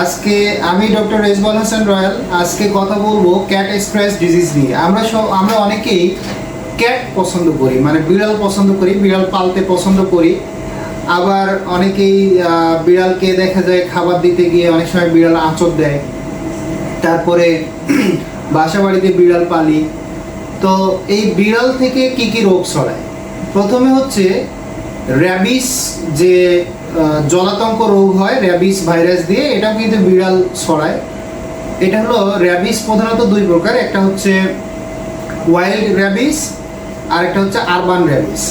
আজকে আমি doctor রেজবল Hasan royal আজকে কথা বলব ক্যাট স্ক্র্যাচ ডিজিজ নিয়ে। আমরা সব আমরা অনেকেই ক্যাট পছন্দ করি মানে বিড়াল পছন্দ করি, বিড়াল পালতে পছন্দ করি। আবার অনেকেই বিড়ালকে দেখা যায় খাবার দিতে গিয়ে অনেক সময় বিড়াল আঁচড় দেয়। তারপরে বাসা বাড়িতে বিড়াল পালি। তো এই বিড়াল থেকে কি কি রোগ ছড়ায়? প্রথমে হচ্ছে র্যাবিস যে জলাতঙ্ক রোগ হয় র্যাবিস ভাইরাস দিয়ে, এটাও কিন্তু বিড়াল ছড়ায়। এটা হলো র্যাবিস প্রধানত দুই প্রকার, একটা হচ্ছে ওয়াইল্ড র্যাবিস আর একটা হচ্ছে আরবান র্যাবিস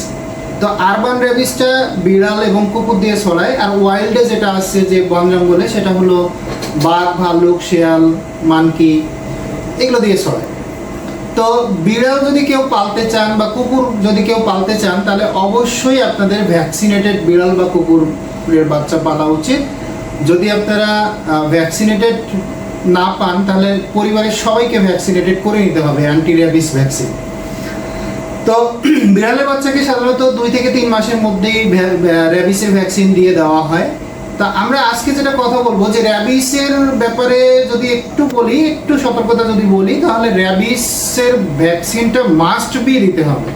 তো আরবান র্যাবিসটা বিড়াল এবং কুকুর দিয়ে ছড়ায়, আর ওয়াইল্ডে যেটা আছে যে বন জঙ্গলে, সেটা হলো বাঘ, ভাল্লুক, শেয়াল, মানকি, এগুলো দিয়ে ছড়ায়। তো বিড়াল যদি কেউ পালতে চান বা কুকুর যদি কেউ পালতে চান, তাহলে অবশ্যই আপনাদের ভ্যাকসিনেটেড বিড়াল বা কুকুরের বাচ্চা পালা উচিত। যদি আপনারা ভ্যাকসিনেটেড না পান, তাহলে পরিবারের সবাইকে ভ্যাকসিনেটেড করে নিতে হবে অ্যান্টি র্যাবিস ভ্যাকসিন তো বিড়ালের বাচ্চাকে সাধারণত দুই থেকে তিন মাসের মধ্যেই র্যাবিসের ভ্যাকসিন দিয়ে দেওয়া হয়। তা আমরা আজকে যেটা কথা বলব যে র্যাবিসের ব্যাপারে যদি একটু বলি, একটু সতর্কতা যদি বলি, তাহলে র্যাবিসের ভ্যাকসিনটা মাস্ট বি দিতে হবে।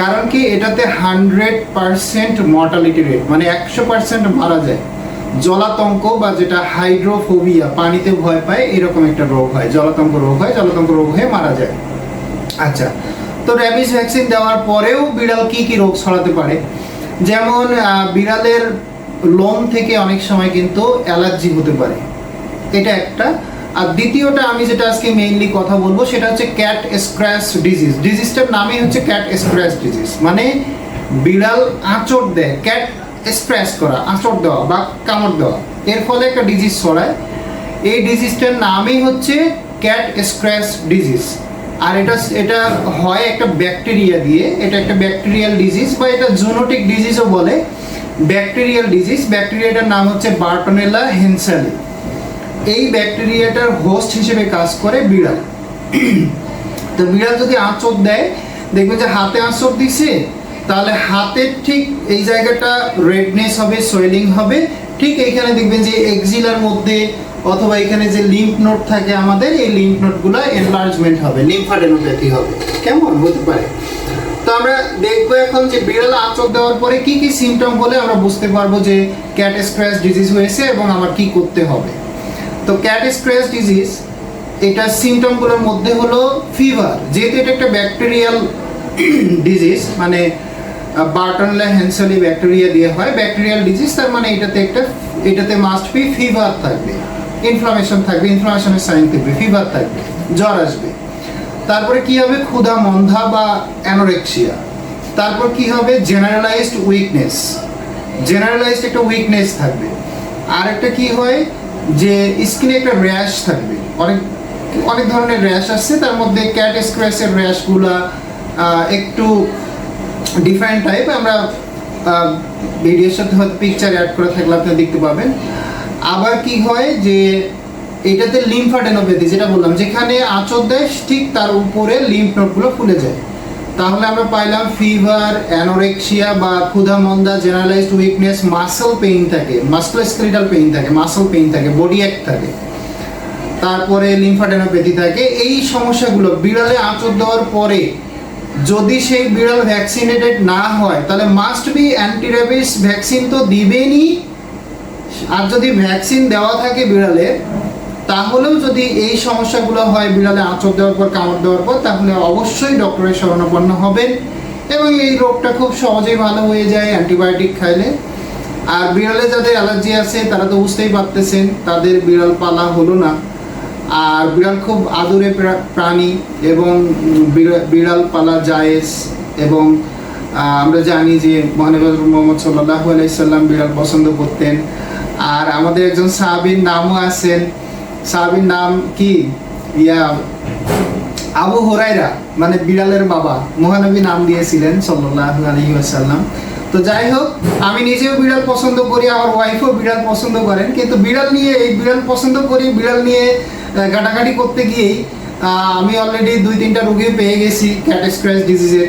কারণ কি? এটাতে হান্ড্রেড পারসেন্ট মর্টালিটি রেট মানে একশো পার্সেন্ট মারা যায়। জলাতঙ্ক বা যেটা হাইড্রোফোবিয়া পানিতে ভয় পায়, এরকম একটা রোগ হয়। জলাতঙ্ক রোগ হয়, জলাতঙ্ক রোগ হয়ে মারা যায়। আচ্ছা তো র্যাবিস ভ্যাকসিন দেওয়ার পরেও বিড়াল কি কি রোগ ছড়াতে পারে? যেমন বিড়ালের লোম থেকে অনেক সময় কিন্তু অ্যালার্জি হতে পারে। এটা একটা। আর দ্বিতীয়টা আমি যেটা আজকে মেইনলি কথা বলব, সেটা হচ্ছে ক্যাট স্ক্র্যাচ ডিজিজ ডিজিজটার নামই হচ্ছে ক্যাট স্ক্র্যাচ ডিজিজ মানে বিড়াল আঁচড় দেয় ক্যাট স্ক্র্যাচ করা, আঁচড় দেওয়া বা কামড় দেওয়া। এর ফলে একটা ডিজিজ ছড়ায়। এই ডিজিজটার নামই হচ্ছে ক্যাট স্ক্র্যাচ ডিজিজ আর এটা এটা হয় একটা ব্যাকটেরিয়া দিয়ে। এটা একটা ব্যাকটেরিয়াল ডিজিজ বা এটা জোনোটিক ডিজিজও বলে। Bacterial disease. ব্যাকটেরিয়াটার নাম হচ্ছে বার্টনেলা হেনসালি। এই ব্যাকটেরিয়াটার হোস্ট হিসেবে কাজ করে বিড়াল। তো বিড়াল যদি আঁচড় দেয় দেখবেন যে হাতে আঁচড় দিছে, তাহলে হাতের ঠিক এই জায়গাটা রেডনেস হবে, সোয়েলিং হবে। ঠিক এইখানে দেখবেন যে এক্সিলার মধ্যে অথবা এখানে যে লিম্ফ নোট থাকে আমাদের, এই লিম্ফ নোটগুলো এনলার্জমেন্ট হবে, লিম্ফাডেনোপ্যাথি হবে। কেমন? হতে পারে। তো আমরা দেখব এখন যে বিড়াল আঁচড় দেওয়ার পরে কি কি সিমটম হলে আমরা বুঝতে পারব যে ক্যাট স্ক্র্যাচ ডিজিজ হয়েছে এবং আমার কি করতে হবে। তো ক্যাট স্ক্র্যাচ ডিজিজ এটা সিমটমগুলোর মধ্যে হলো ফিভার যেহেতু এটা একটা ব্যাকটেরিয়াল ডিজিজ মানে বার্টনলা হ্যান্সেলি ব্যাকটেরিয়া দিয়ে হয় ব্যাকটেরিয়াল ডিজিজ তার মানে এটাতে একটা, এটাতে মাস্ট বি ফিভার থাকবে ইনফ্লামেশন থাকবে ইনফ্লামেশনের সাইন থাকবে ফিভার থাকবে, জ্বর আসবে। তারপরে কি হবে? ক্ষুধা মন্ধা বা অ্যানোরেক্সিয়া। তারপর কি হবে? জেনারেলাইজড উইকনেস জেনারেলাইজড একটা উইকনেস থাকবে। আর একটা কি হয়? যে স্কিনে একটা র্যাশ থাকবে। অনেক অনেক ধরনের র্যাশ আসছে তার মধ্যে ক্যাট স্ক্র্যাচের র্যাশগুলা একটু ডিফারেন্ট টাইপ আমরা ভিডিওর সাথে হয়তো পিকচার অ্যাড করে থাকলে আপনি দেখতে পাবেন। আবার কি হয়? যে এটাতে লিম্ফাডেনোপ্যাথি যেটা বললাম, যেখানে আঁচড় দেয়, ঠিক তার উপরে লিম্ফ নোটগুলো ফুলে যায়। তাহলে আমরা পাইলাম ফিভার অ্যানোরেক্সিয়া বা ক্ষুধা মন্দা জেনারেলাইজড উইকনেস মাসেল পেইন থাকে মাস্কুলোস্কেলিটাল পেইন থাকে মাসেল পেইন থাকে বডি অ্যাক থাকে। তারপরে লিম্ফাডেনোপ্যাথি থাকে। এই সমস্যাগুলো, বিড়ালে আঁচড় দেওয়ার পরে যদি সেই বিড়াল ভ্যাকসিনেটেড না হয়, তাহলে মাস্ট বি অ্যান্টিরাবিস ভ্যাকসিন তো দিবেনই। আর যদি ভ্যাকসিন দেওয়া থাকে বিড়ালে তাহলেও যদি এই সমস্যাগুলো হয়, বিড়ালে আঁচড় দেওয়ার পর, কামড় দেওয়ার পর, তাহলে অবশ্যই ডক্টরের শরণাপন্ন হবেন এবং এই রোগটা খুব সহজেই ভালো হয়ে যায়, অ্যান্টিবায়োটিক খাইলে। আর বিড়ালে যাদের অ্যালার্জি আছে, তারা তো বুঝতেই পারতেছেন, তাদের বিড়াল পালা হলো না। আর বিড়াল খুব আদুরে প্রা- প্রাণী এবং বিড়াল পালা জায়েজ এবং আমরা জানি যে মহানবী মোহাম্মদ সাল্লাহ আলাইসাল্লাম বিড়াল পছন্দ করতেন। আর আমাদের একজন সাহাবির নামও আছেন সাহাবির নাম কি? ইয়া আবু হোরাইরা মানে বিড়ালের বাবা। মহানবী নাম দিয়েছিলেন সাল্লাহ আলহি আসাল্লাম তো যাই হোক, আমি নিজেও বিড়াল পছন্দ করি, আমার ওয়াইফও বিড়াল পছন্দ করেন। কিন্তু বিড়াল নিয়ে, এই বিড়াল পছন্দ করি, বিড়াল নিয়ে ঘাটাঘাটি করতে গিয়েই আমি অলরেডি দুই তিনটা রুগী পেয়ে গেছি ক্যাট স্ক্র্যাচ ডিজিজের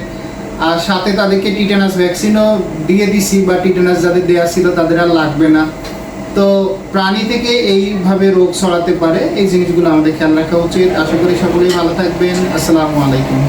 আর সাথে তাদেরকে টিটেনাস ভ্যাকসিনও দিয়ে দিছি, বা টিটেনাস যাদের দেওয়া ছিল, তাদের আর লাগবে না। তো প্রাণী থেকে এইভাবে রোগ ছড়াতে পারে, এই জিনিসগুলো আমাদের খেয়াল রাখা উচিত। আশা করি সকলেই ভালো থাকবেন। আসসালামু আলাইকুম।